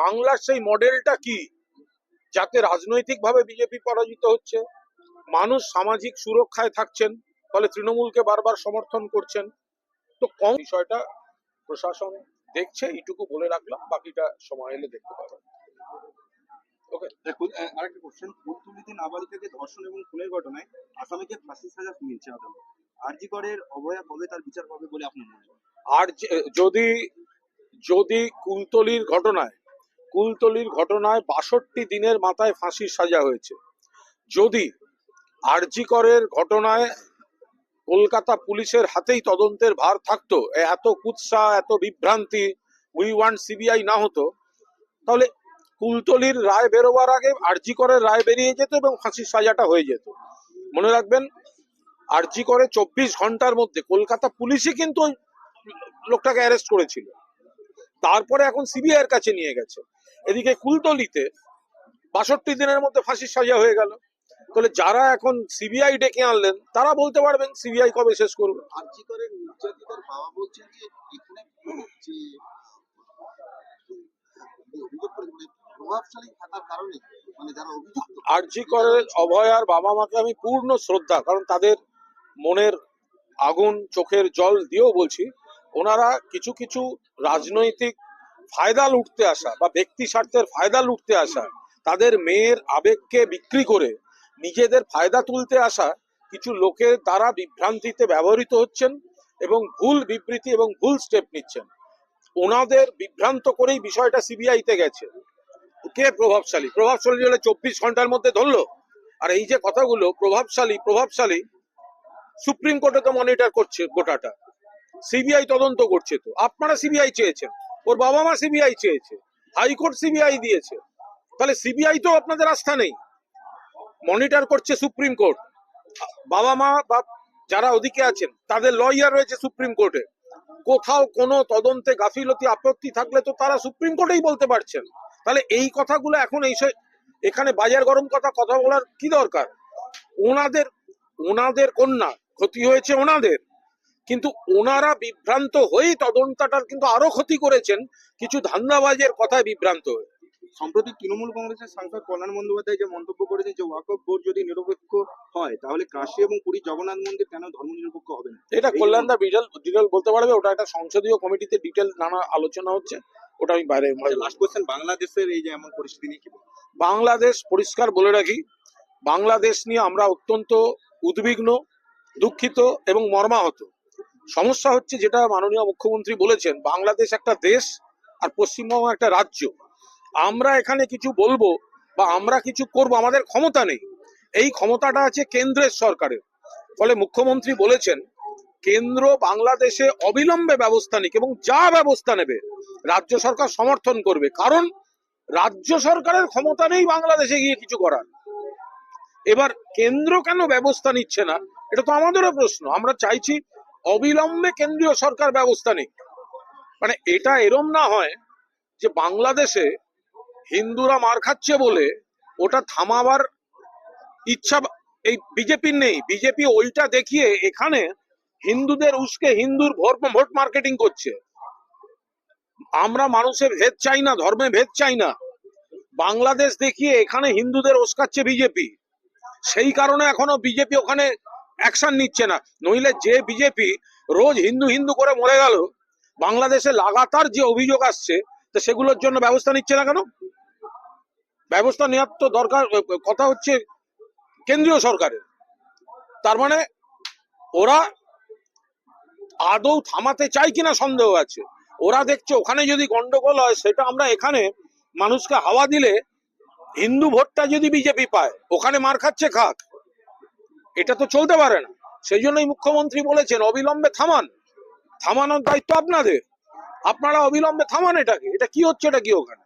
বাংলার সেই মডেলটা কি? যাতে রাজনৈতিকভাবে বিজেপি পরাজিত হচ্ছে মানুষ সামাজিক সুরক্ষায় থাকছেন ফলে তৃণমূলকে বারবার সমর্থন করছেন। তো কম বিষয়টা প্রশাসন দেখছে এইটুকু বলে রাখলাম বাকিটা সময় এলে দেখতে পাবেন ওকে দেখুন আরেকটা কোশ্চেন কুলতুলিতে নাবালিকাকে ধর্ষণ এবং খুনের ঘটনায় আসামিকে ফাঁসি সাজা মিলছে আদালত। আরজি করের অভয়া কবে তার বিচার পাবে বলে আপনার মনে হয়? আর যদি যদি কুলতলির ঘটনায় কুলতলির ঘটনায় বাষট্টি দিনের মাথায় ফাঁসির সাজা হয়েছে। যদি আরজিকরের ঘটনায় কলকাতা পুলিশের হাতেই তদন্তের ভার থাকতো এত কুৎসা, এত বিভ্রান্তি, উই ওয়ান সিবিআই না হতো, তাহলে কুলতলির রায় বেরোবার আগে আরজিকরের রায় বেরিয়ে যেত এবং ফাঁসির সাজাটা হয়ে যেত। মনে রাখবেন আরজি করে চব্বিশ ঘণ্টার মধ্যে কলকাতা পুলিশই কিন্তু লোকটাকে অ্যারেস্ট করেছিল। তারপরে এখন সিবিআই এর কাছে নিয়ে গেছে। এদিকে কুলতলিতে বাষট্টি দিনের মধ্যে ফাঁসির সাজা হয়ে গেল। তাহলে যারা এখন সিবিআই ডেকে আনলেন তারা বলতে পারবেন সিবিআই কবে শেষ করবে। আর্জি করে নির্যাতিতার বাবা বলছেন যে এখানে যে অভিযোগ করে মানে মানে আরজি করের অভয়ার বাবা মাকে আমি পূর্ণ শ্রদ্ধা কারণ তাদের মনের আগুন চোখের জল দিয়েও বলছি ওনারা কিছু কিছু রাজনৈতিক ফায়দা লুটতে আসা বা ব্যক্তি স্বার্থের ফায়দা লুটতে আসা, তাদের মেয়ের আবেগকে বিক্রি করে নিজেদের ফায়দা তুলতে আসা, কিছু লোকের দ্বারা বিভ্রান্তিতে ব্যবহৃত হচ্ছেন এবং ভুল বিবৃতি এবং ভুল স্টেপ নিচ্ছেন। ওনাদের বিভ্রান্ত করেই বিষয়টা সিবিআইতে গেছে। কে প্রভাবশালী? প্রভাবশালী হলে চব্বিশ ঘণ্টার মধ্যে ধরলো? আর এই যে কথাগুলো, প্রভাবশালী প্রভাবশালী, সুপ্রিম কোর্টে তো মনিটর করছে গোটাটা। সিবিআই তদন্ত করছে তো। আপনারা সিবিআই চেয়েছেন। ওর বাবা মা সিবিআই চেয়েছে হাইকোর্ট সিবিআই দিয়েছে। তাহলে সিবিআই তো আপনাদের আস্থা নেই। মনিটর করছে সুপ্রিম কোর্ট বাবা মা বা যারা ওদিকে আছেন, তাদের লয়ার রয়েছে সুপ্রিম কোর্টে কোথাও কোনো তদন্তে গাফিলতি, আপত্তি থাকলে তো তারা সুপ্রিম কোর্টেই বলতে পারছেন। তাহলে এই কথাগুলো এখন এই এখানে বাজার গরম কথা কথা বলার কি দরকার? ওনাদের ওনাদের কন্যা, ক্ষতি হয়েছে ওনাদের। কিন্তু ওনারা বিভ্রান্ত হয়েই তদন্তটার কিন্তু আরও ক্ষতি করেছেন। কিছু ধান্দাবাজের কথায় বিভ্রান্ত হয়ে। সম্প্রতি তৃণমূল কংগ্রেসের সাংসদ কল্যাণ বন্দ্যোপাধ্যায় যে মন্তব্য করেছেন যে ওয়াকফ বোর্ড যদি নিরপেক্ষ হয় তাহলে কাশী এবং পুরী জগন্নাথ মন্দির কেন ধর্ম নিরপেক্ষ হবে না? এটা কল্যাণদা ডিটেল ডিটেল বলতে পারবে ওটা একটা সংসদীয় কমিটিতে ডিটেল নানা আলোচনা হচ্ছে ওটা আমি বাইরে লাস্ট কোশ্চেন বাংলাদেশের এই যে এমন পরিস্থিতি নিয়ে কি বাংলাদেশ পরিষ্কার বলে রাখি বাংলাদেশ নিয়ে আমরা অত্যন্ত উদ্বিগ্ন দুঃখিত এবং মর্মাহত। সমস্যা হচ্ছে যেটা মাননীয় মুখ্যমন্ত্রী বলেছেন, বাংলাদেশ একটা দেশ আর পশ্চিমবঙ্গ একটা রাজ্য। আমরা এখানে কিছু বলব বা আমরা কিছু করব, আমাদের ক্ষমতা নেই। এই ক্ষমতাটা আছে কেন্দ্রের সরকারের। ফলে মুখ্যমন্ত্রী বলেছেন, কেন্দ্র বাংলাদেশে অবিলম্বে ব্যবস্থা নিক এবং যা ব্যবস্থা নেবে, রাজ্য সরকার সমর্থন করবে। কারণ রাজ্য সরকারের ক্ষমতা নেই বাংলাদেশে গিয়ে কিছু করার। এবার কেন্দ্র কেন ব্যবস্থা নিচ্ছে না, এটা তো আমাদেরও প্রশ্ন। আমরা চাইছি অবিলম্বে কেন্দ্রীয় সরকার ব্যবস্থা নিক। মানে এটা এরম না হয় যে বাংলাদেশে হিন্দুরা মার খাচ্ছে বলে ওটা থামাবার ইচ্ছা এই বিজেপির নেই। বিজেপি ওইটা দেখিয়ে এখানে হিন্দুদের উস্কে হিন্দুর ভোট মার্কেটিং করছে। আমরা মানুষের ভেদ চাই না, ধর্মে ভেদ চাই না। বাংলাদেশ দেখিয়ে এখানে হিন্দুদের ওস্কাচ্ছে বিজেপি। সেই কারণে এখনও বিজেপি ওখানে অ্যাকশন নিচ্ছে না। নইলে যে বিজেপি রোজ হিন্দু হিন্দু করে মরে গেল, বাংলাদেশে লাগাতার যে অভিযোগ আসছে, তো সেগুলোর জন্য ব্যবস্থা নিচ্ছে না কেন? ব্যবস্থা নেওয়ার তো দরকার কথা হচ্ছে কেন্দ্রীয় সরকারের। তার মানে ওরা আদৌ থামাতে চায় কিনা সন্দেহ আছে। ওরা দেখছে ওখানে যদি গন্ডগোল হয়, সেটা আমরা এখানে মানুষকে হাওয়া দিলে হিন্দু ভোটটা যদি বিজেপি পায়, ওখানে মার খাচ্ছে খাক। এটা তো চলতে পারে না। সেই জন্যই মুখ্যমন্ত্রী বলেছেন, অবিলম্বে থামান। থামানোর দায়িত্ব আপনাদের। আপনারা অবিলম্বে থামান এটাকে। এটা কি হচ্ছে, এটা কি ওখানে?